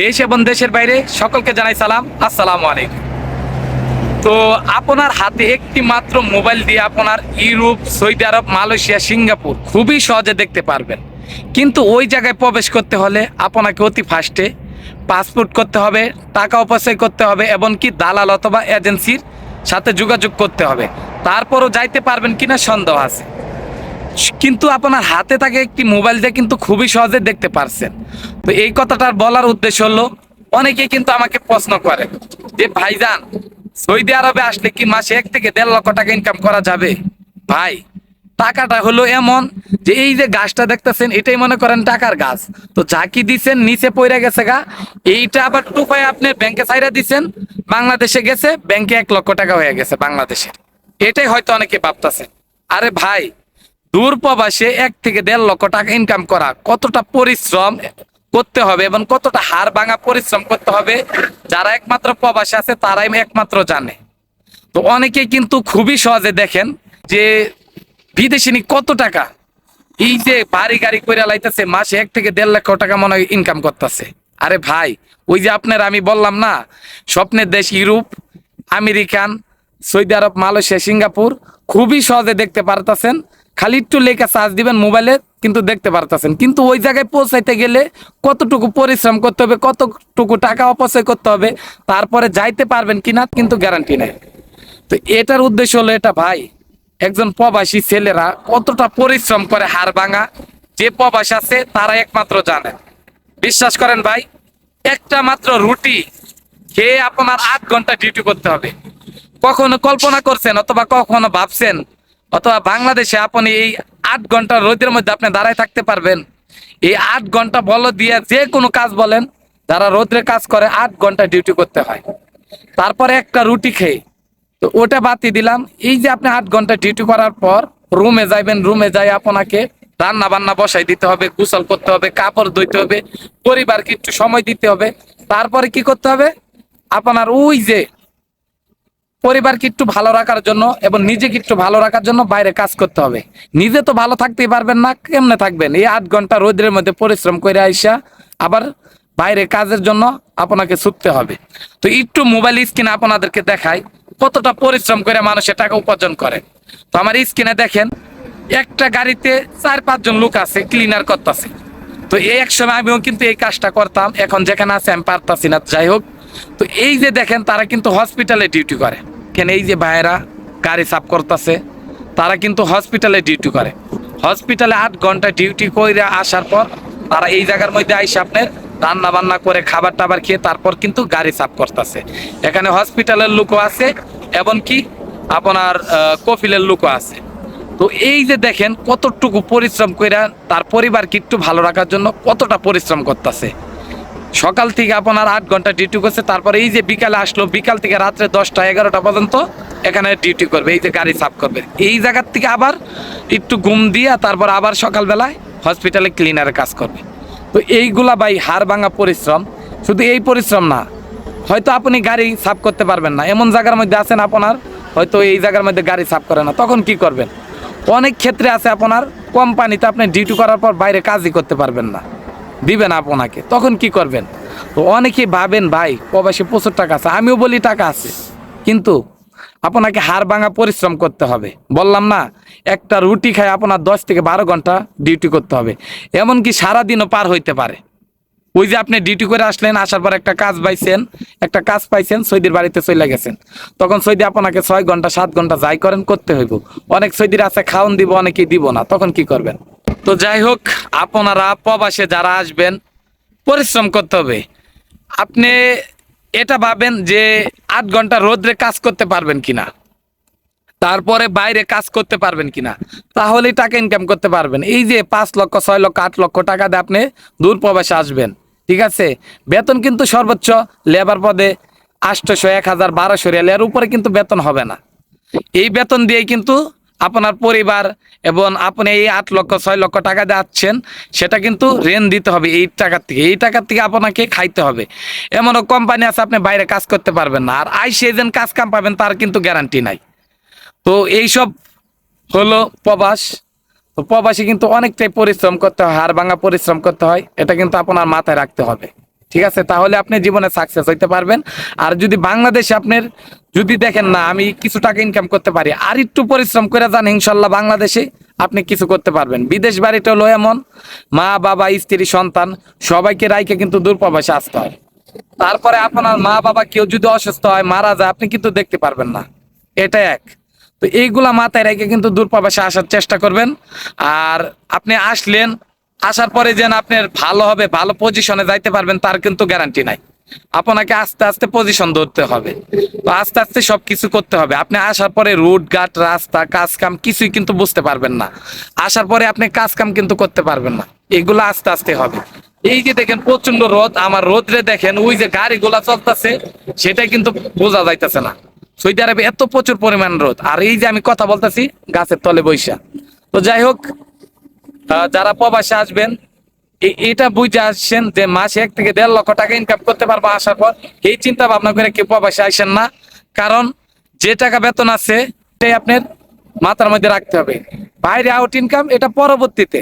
দেশ এবং দেশের বাইরে সকলকে জানাই সালাম। আসসালামু আলাইকুম। তো আপনার হাতে একটি মাত্র মোবাইল দিয়ে আপনার Europe, Saudi Arab, Malaysia, Singapore খুবই সহজে দেখতে পারবেন। কিন্তু ওই জায়গায় প্রবেশ করতে হলে আপনাকে অতি ফাস্টে পাসপোর্ট করতে হবে, টাকা অপচয় করতে হবে এবং কি দালাল অথবা এজেন্সির সাথে যোগাযোগ করতে হবে। তারপরও যাইতে পারবেন কিনা সন্দেহ আছে। কিন্তু আপনার হাতে থাকে একটি মোবাইল দিয়ে কিন্তু খুবই সহজে দেখতে পারছেন। তো এই কথাটার বলার উদ্দেশ্য হলো, অনেকে কিন্তু আমাকে প্রশ্ন করে যে, ভাইজান, সৌদি আরবে আসলে কি মাসে এক থেকে দেড় লক্ষ টাকা ইনকাম করা যাবে? ভাই, টাকাটা হলো এমন যে, এই যে গাছটা দেখতেছেন, এটাই মনে করেন টাকার গাছ। তো যা কি দিচ্ছেন নিচে পড়ে গেছে গা। এইটা আবার টুকায় আপনি ব্যাংকে সাইরা দিচ্ছেন বাংলাদেশে গেছে, ব্যাংকে এক লক্ষ টাকা হয়ে গেছে বাংলাদেশে। এটাই হয়তো অনেকে ভাবতেছে আরে ভাই দূর প্রবাসে এক থেকে দেড় লক্ষ টাকা ইনকাম করা। কতটা পরিশ্রম করতে হবে এবং কতটা হার ভাঙা পরিশ্রম করতে হবে, যারা একমাত্র প্রবাসে আছে তারাই একমাত্র জানে। তো অনেকে কিন্তু খুবই সহজে দেখেন যে বিদেশিনী কত টাকা। এই যে বাড়ি গাড়ি করে লাইতেছে, মাসে এক থেকে দেড় লক্ষ টাকা মনে হয় ইনকাম করতেছে। আরে ভাই, ওই যে আপনার আমি বললাম না, স্বপ্নের দেশ Europe, American, Saudi Arab, Malaysia, Singapore, খুবই সহজে দেখতে পারতেছেন। খালি একটু লেখা চার্জ দিবেন মোবাইলে কিন্তু দেখতে পারতেছেন। কিন্তু ওই জায়গায় পৌঁছাইতে গেলে কতটুকু পরিশ্রম করতে হবে, কতটুকু টাকা অপচয় করতে হবে, তারপরে যাইতে পারবেন কিনা কিন্তু গ্যারান্টি নেই। তো এটার উদ্দেশ্য হলো এটা, ভাই, একজন প্রবাসী ছেলেরা কতটা পরিশ্রম করে হাড় ভাঙা, যে প্রবাস আছে তারা একমাত্র জানে। বিশ্বাস করেন ভাই, একটা মাত্র রুটি খেয়ে আপনার আট ঘণ্টা ডিউটি করতে হবে। কখনো কল্পনা করছেন অথবা কখনো ভাবছেন অথবা বাংলাদেশে আপনি এই আট ঘণ্টা রোদের মধ্যে আপনি দাঁড়ায় থাকতে পারবেন। এই আট ঘণ্টা বল দিয়ে যে কোনো কাজ বলেন, যারা রোদ্রে কাজ করে, আট ঘণ্টা ডিউটি করতে হয়। তারপরে একটা রুটি খেয়ে, তো ওটা বাতি দিলাম। এই যে আপনি আট ঘণ্টা ডিউটি করার পর রুমে যাইবেন, রুমে যাই আপনাকে রান্না বান্না বসাই দিতে হবে, গোসল করতে হবে, কাপড় ধুইতে হবে, পরিবারকে একটু সময় দিতে হবে। তারপরে কি করতে হবে? আপনার ওই যে পরিবারকে একটু ভালো রাখার জন্য এবং নিজেকে একটু ভালো রাখার জন্য বাইরে কাজ করতে হবে। নিজে তো ভালো থাকতেই পারবেন না, কেমনে থাকবেন? এই আট ঘণ্টা রোদের মধ্যে পরিশ্রম করে আইসা আবার বাইরে কাজের জন্য আপনাকে ছুটতে হবে। তো একটু মোবাইল স্ক্রিনে আপনাদেরকে দেখাই, কতটা পরিশ্রম করে মানুষের টাকা উপার্জন করে। তো আমার স্ক্রিনে দেখেন, একটা গাড়িতে চার পাঁচজন লোক আছে ক্লিনার করতেছে। তো এই এক সময় আমিও কিন্তু এই কাজটা করতাম, এখন যেখানে আছে আমি পারতাছি না। যাই হোক তো এই যে দেখেন, তারা কিন্তু হসপিটালে ডিউটি করে। কেন এই যে ভাইয়েরা গাড়ি সাফ করতেছে, তারা কিন্তু হসপিটালে ডিউটি করে। হসপিটালে আট ঘণ্টা ডিউটি করে আসার পর তারা এই জায়গার মধ্যে আইসে আপনার রান্না বান্না করে খাবার টাবার খেয়ে তারপর কিন্তু গাড়ি সাফ করতেছে। এখানে হসপিটালের লোকও আছে এবং কি আপনার কফিলের লোকও আছে। তো এই যে দেখেন, কতটুকু পরিশ্রম কইরা তার পরিবারকে একটু ভালো রাখার জন্য কতটা পরিশ্রম করতেছে। সকাল থেকে আপনার আট ঘণ্টা ডিউটি করছে, তারপরে এই যে বিকালে আসলো, বিকাল থেকে রাত্রে দশটা, এগারোটা পর্যন্ত এখানে ডিউটি করবে, এই যে গাড়ি সাফ করবে। এই জায়গার থেকে আবার একটু ঘুম দিয়ে তারপর আবার সকালবেলায় হসপিটালে ক্লিনারের কাজ করবে। তো এইগুলা ভাই হাড় ভাঙা পরিশ্রম। শুধু এই পরিশ্রম না, হয়তো আপনি গাড়ি সাফ করতে পারবেন না। এমন জায়গার মধ্যে আছেন আপনার, হয়তো এই জায়গার মধ্যে গাড়ি সাফ করে না। তখন কি করবেন? অনেক ক্ষেত্রে আছে আপনার, কোম্পানিতে আপনি ডিউটি করার পর বাইরে কাজই করতে পারবেন না। দিবেন আপনাকে, তখন কি করবেন? তো অনেকে ভাবেন, ভাই, প্রবাসী প্রচুর টাকা আছে। আমিও বলি, টাকা আছে। কিন্তু আপনাকে হাড় ভাঙা পরিশ্রম করতে হবে। বললাম না, একটা রুটি খায় আপনার দশ থেকে বারো ঘণ্টা ডিউটি করতে হবে। এমনকি সারাদিনও পার হইতে পারে। ওই যে আপনি ডিউটি করে আসলেন, আসার পর একটা কাজ পাইছেন, একটা কাজ পাইছেন, সৈদির বাড়িতে চলে গেছেন। তখন সৈদি আপনাকে ছয় ঘণ্টা, সাত ঘণ্টা যাই করেন, করতে হইব। অনেক সৈদির আছে, খাওন দিব, অনেকেই দিব না, তখন কি করবেন? তো যাই হোক, আপনারা প্রবাসে যারা আসবেন, পরিশ্রম করতে হবে। আপনি এটা ভাবেন যে আট ঘণ্টা রোদ্রে কাজ করতে পারবেন কিনা, তারপরে বাইরে কাজ করতে পারবেন কিনা, তাহলেই টাকা ইনকাম করতে পারবেন। এই যে পাঁচ লক্ষ, ছয় লক্ষ, আট লক্ষ টাকা দিয়ে আপনি দূর প্রবাসে আসবেন, ঠিক আছে? বেতন কিন্তু সর্বোচ্চ লেবার পদে আটশোশো এক হাজার বারোশো রিয়াল এর উপরে কিন্তু বেতন হবে না। এই বেতন দিয়েই কিন্তু আপনার পরিবার এবং আপনি এই আট লক্ষ, ছয় লক্ষ টাকা যাচ্ছেন সেটা কিন্তু ঋণ দিতে হবে এই টাকার থেকে। এই টাকার থেকে আপনাকে খাইতে হবে। এমনও কোম্পানি আছে, আপনি বাইরে কাজ করতে পারবেন না। আর আইসি এজেন্ট কাজ কাম পাবেন, তার কিন্তু গ্যারান্টি নাই। তো এইসব হলো প্রবাস। তো প্রবাসী কিন্তু অনেকটাই পরিশ্রম করতে হয়, হাড় ভাঙা পরিশ্রম করতে হয়, এটা কিন্তু আপনার মাথায় রাখতে হবে। ঠিক আছে? তাহলে আপনি জীবনে সাকসেস হইতে পারবেন। আর যদি বাংলাদেশে আপনার যদি দেখেন না, আমি কিছু টাকা ইনকাম করতে পারি, আর একটু পরিশ্রম করে যান, ইনশাল্লাহ বাংলাদেশে আপনি কিছু করতে পারবেন। বিদেশ বাড়িটা হলো এমন, মা, বাবা, স্ত্রী, সন্তান, সবাইকে রাইকে কিন্তু দূরপ্রবাসে আসতে হয়। তারপরে আপনার মা, বাবা কেউ যদি অসুস্থ হয়, মারা যায়, আপনি কিন্তু দেখতে পারবেন না। এটা এক। তো এইগুলা মাথায় রেখে কিন্তু দূরপ্রবাসে আসার চেষ্টা করবেন। আর আপনি আসলেন আসার পরে যেন আপনার ভালো হবে, ভালো পজিশনে যাইতে পারবেন, তার কিন্তু গ্যারান্টি নাই। আপনাকে আস্তে আস্তে পজিশন ধরতে হবে। তো আস্তে আস্তে সবকিছু করতে হবে। আপনি আসার পরে রুট ঘাট, রাস্তা কাজ কাম কিছুই কিন্তু বুঝতে পারবেন না। আসার পরে আপনি কাজ কাম কিন্তু করতে পারবেন না। এগুলো আস্তে আস্তে হবে। এই যে দেখেন প্রচণ্ড রোদ, আমার রোদরে দেখেন ওই যে গাড়িগুলা চলতেছে, সেটাই কিন্তু বোঝা যাইতেছে না। সৌদি আরবে এত প্রচুর পরিমাণ রোদ। আর এই যে আমি কথা বলতেছি, গাছের তলে বৈশা তো যাই হোক যারা প্রবাসে আসবেন এটা বুঝে আসছেন যে মাসে এক থেকে দেড় লক্ষ টাকা ইনকাম করতে পারব আসার পর এই চিন্তা ভাবনা করে কেউ প্রবাসে আসেন না। কারণ যে টাকা বেতন আছে, সেটাই আপনার মাথার মধ্যে রাখতে হবে। বাইরে আউট ইনকাম এটা পরবর্তীতে।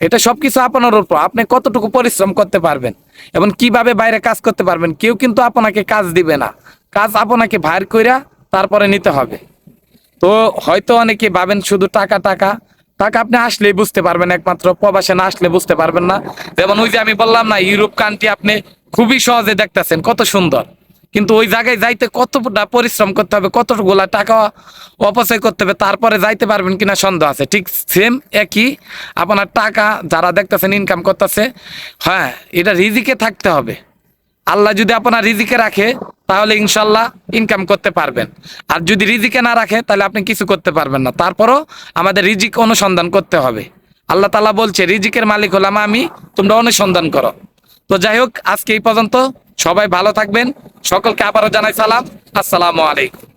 এটা সবকিছু আপনার উপর। আপনি কতটুকু পরিশ্রম করতে পারবেন এবং কীভাবে বাইরে কাজ করতে পারবেন, কেউ কিন্তু আপনাকে কাজ দিবে না। কাজ আপনাকে ভার কইরা তারপরে নিতে হবে। তো হয়তো অনেকে ভাবেন শুধু টাকা টাকা টাকা আপনি আসলেই বুঝতে পারবেন, একমাত্র প্রবাসে না আসলে বুঝতে পারবেন না। যেমন ওই যে আমি বললাম না, ইউরোপ কান্ট্রি আপনি খুবই সহজে দেখতেছেন, কত সুন্দর। কিন্তু ওই জায়গায় যাইতে কতটা পরিশ্রম করতে হবে, কতগুলা টাকা অপচয় করতে হবে, তারপরে যাইতে পারবেন কিনা সন্দেহ আছে। ঠিক সেম একই, আপনার টাকা যারা দেখতেছেন ইনকাম করতেছে হ্যাঁ এটা রিজিকে থাকতে হবে। আল্লাহ যদি আপনার রিজিকে রাখে, তাহলে ইনশাল্লাহ ইনকাম করতে পারবেন। আর যদি রিজিকে না রাখে, তাহলে আপনি কিছু করতে পারবেন না। তারপরও আমাদের রিজিক অনুসন্ধান করতে হবে। আল্লাহ তালা বলছে, রিজিকের মালিক হলাম আমি, তোমরা অনুসন্ধান করো। তো যাই হোক, আজকে এই পর্যন্ত সবাই ভালো থাকবেন। সকলকে আবারও জানাই সালাম। আসসালামু আলাইকুম।